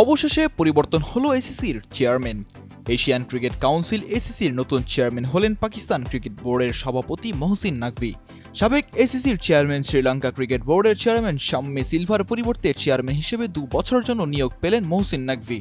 অবশেষে পরিবর্তন হলো এসিসির চেয়ারম্যান। এশিয়ান ক্রিকেট কাউন্সিল এসিসির নতুন চেয়ারম্যান হলেন পাকিস্তান ক্রিকেট বোর্ডের সভাপতি মহসিন নাকভি। সাবেক এসিসির চেয়ারম্যান শ্রীলঙ্কা ক্রিকেট বোর্ডের চেয়ারম্যান শাম্মে সিলভার পরিবর্তে চেয়ারম্যান হিসেবে দু বছরের জন্য নিয়োগ পেলেন মহসিন নাকভি।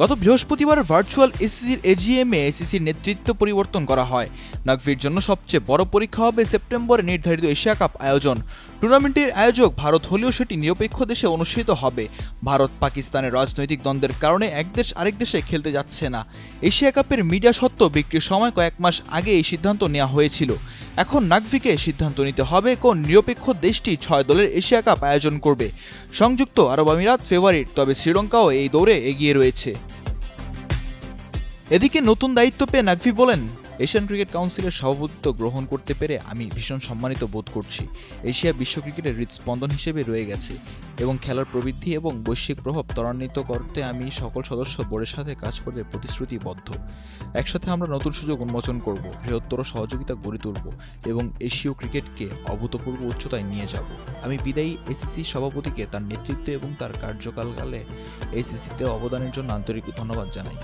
গত বৃহস্পতিবার ভার্চুয়াল এসিসির এজিএমে এসিসির নেতৃত্ব পরিবর্তন করা হয়। নাকভির জন্য সবচেয়ে বড় পরীক্ষা হবে সেপ্টেম্বরে নির্ধারিত এশিয়া কাপ আয়োজন। টুর্নামেন্টের আয়োজক ভারত হলেও সেটি নিরপেক্ষ দেশে অনুষ্ঠিত হবে। ভারত পাকিস্তানের রাজনৈতিক দ্বন্দ্বের কারণে এক দেশ আরেক দেশে খেলতে যাচ্ছে না। এশিয়া কাপের মিডিয়া সত্ত্ব বিক্রির সময় কয়েক মাস আগে এই সিদ্ধান্ত নেওয়া হয়েছিল। এখন নাকভিকে সিদ্ধান্ত নিতে হবে কোন নিরপেক্ষ দেশটি ছয় দলের এশিয়া কাপ আয়োজন করবে। সংযুক্ত আরব আমিরাত ফেভারিট তবে শ্রীলঙ্কাও এই দৌড়ে এগিয়ে রয়েছে। এদিকে নতুন দায়িত্ব পেয়ে নাকভি বলেন, এশিয়ান ক্রিকেট কাউন্সিলের সভাপতিত্ব গ্রহণ করতে পেরে আমি ভীষণ সম্মানিত বোধ করছি। এশিয়া বিশ্ব ক্রিকেটের হৃদস্পন্দন হিসেবে রয়ে গেছে এবং খেলার প্রবৃদ্ধি এবং বৈশ্বিক প্রভাব ত্বরান্বিত করতে আমি সকল সদস্য বোর্ডের সাথে কাজ করতে প্রতিশ্রুতিবদ্ধ। একসাথে আমরা নতুন সুযোগ উন্মোচন করব, বৃহত্তর সহযোগিতা গড়ে তুলব এবং এশীয় ক্রিকেটকে অভূতপূর্ব উচ্চতায় নিয়ে যাব। আমি বিদায়ী এসিসি সভাপতিকে তার নেতৃত্ব এবং তার কার্যকালকালে এসিসিতে অবদানের জন্য আন্তরিক ধন্যবাদ জানাই।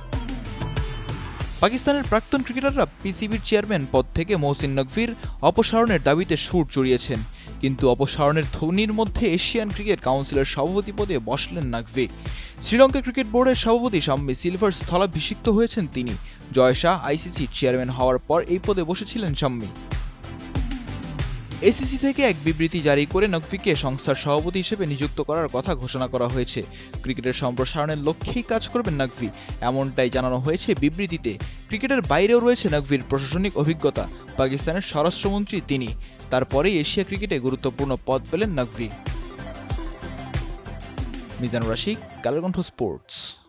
পাকিস্তানের প্রাক্তন ক্রিকেটাররা পিসিবির চেয়ারম্যান পদ থেকে মহসিন নকভির অপসারণের দাবিতে সুর চড়িয়েছেন। কিন্তু অপসারণের ধ্বনির মধ্যে এশিয়ান ক্রিকেট কাউন্সিলের সভাপতি পদে বসলেন নাকভি। শ্রীলঙ্কা ক্রিকেট বোর্ডের সভাপতি শাম্মী সিলভার স্থলাভিষিক্ত হয়েছেন তিনি। জয় শাহ আইসিসির চেয়ারম্যান হওয়ার পর এই পদে বসেছিলেন শাম্মী। এসিসি থেকে এক বিবৃতি জারি করে নকভিকে সংস্থার সভাপতি হিসেবে নিযুক্ত করার কথা ঘোষণা করা হয়েছে। ক্রিকেটের সম্প্রসারণের লক্ষ্যেই কাজ করবেন নকভি। এমনটাই জানানো হয়েছে বিবৃতিতে। ক্রিকেটের বাইরেও রয়েছে নকভির প্রশাসনিক অভিজ্ঞতা। পাকিস্তানের স্বরাষ্ট্রমন্ত্রী তিনি। তারপরেই এশিয়া ক্রিকেটে গুরুত্বপূর্ণ পদ পেলেন নকভি। মিজানুর রাশিক কালেরকণ্ঠ স্পোর্টস।